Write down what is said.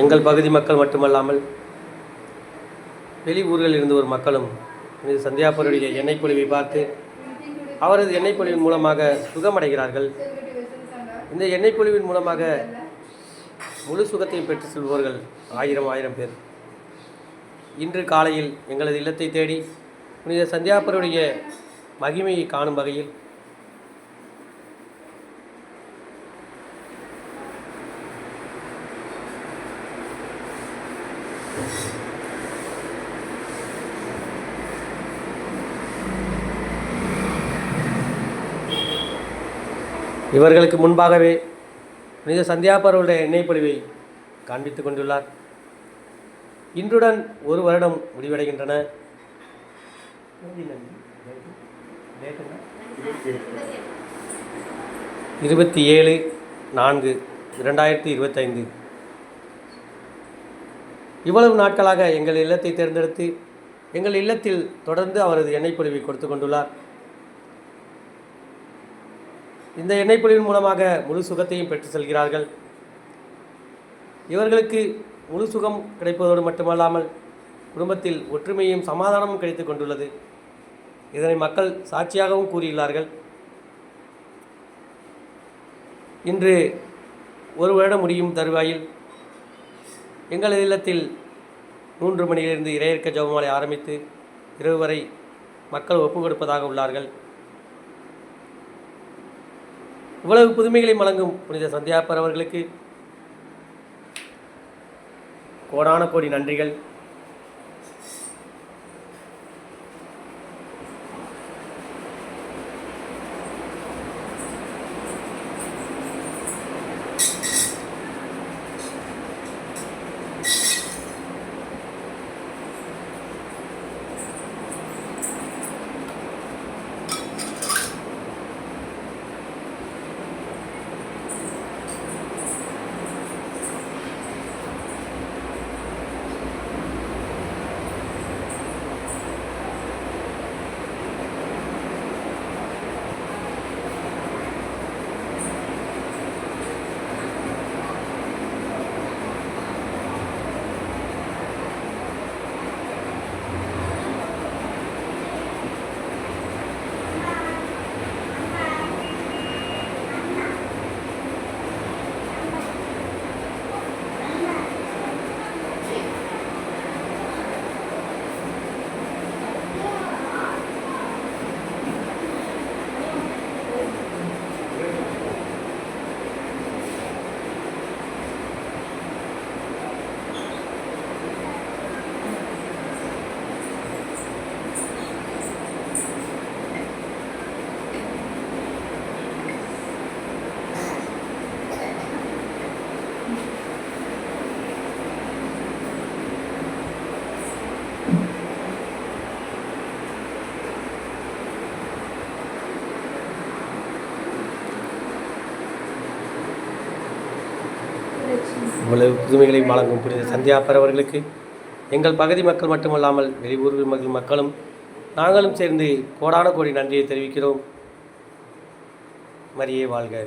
எங்கள் பகுதி மக்கள் மட்டுமல்லாமல் வெளி ஊர்களில் இருந்து ஒரு மக்களும் இந்த சந்தியாபுருடைய எண்ணெய் பொழிவை பார்த்து அவரது எண்ணெய் பொழிவின் மூலமாக சுகமடைகிறார்கள். இந்த எண்ணெய் பொழிவின் மூலமாக முழு சுகத்தையும் பெற்று செல்பவர்கள் ஆயிரம் ஆயிரம் பேர். இன்று காலையில் எங்களது இல்லத்தை தேடி புனித சந்தியாபுருடைய மகிமையை காணும் வகையில் இவர்களுக்கு முன்பாகவே புனித சந்தியாபருடைய எண்ணெய் காண்பித்து கொண்டுள்ளார். இன்றுடன் ஒரு வருடம் முடிவடைகின்றன. இருபத்தி ஏழு நான்கு இரண்டாயிரத்தி இருபத்தைந்து. இவ்வளவு நாட்களாக எங்கள் இல்லத்தை தேர்ந்தெடுத்து எங்கள் இல்லத்தில் தொடர்ந்து அவரது எண்ணெய் பொழிவை கொடுத்து கொண்டுள்ளார். இந்த எண்ணெய் பொழிவின் மூலமாக முழு சுகத்தையும் பெற்று செல்கிறார்கள். இவர்களுக்கு முழு சுகம் கிடைப்பதோடு மட்டுமல்லாமல் குடும்பத்தில் ஒற்றுமையும் சமாதானமும் கிடைத்து கொண்டுள்ளது. இதனை மக்கள் சாட்சியாகவும் கூறியுள்ளார்கள். இன்று ஒரு வருடம் முடியும் தருவாயில் எங்களது இல்லத்தில் மூன்று மணியிலிருந்து இரையிறக்க ஜெபமாலை ஆரம்பித்து இரவு வரை மக்கள் ஒப்புக் கொடுப்பதாக உள்ளார்கள். இவ்வளவு புதுமைகளை வழங்கும் புனித சந்தியாப்பர் அவர்களுக்கு கோடான கோடி நன்றிகள். இவ்வளவு புதுமைகளை வழங்கும் புனித சந்தியாப்பர் அவர்களுக்கு எங்கள் பகுதி மக்கள் மட்டுமல்லாமல் வெளியூர் மக்கள் மக்களும் நாங்களும் சேர்ந்து கோடான கோடி நன்றியை தெரிவிக்கிறோம். மரியே வாழ்க.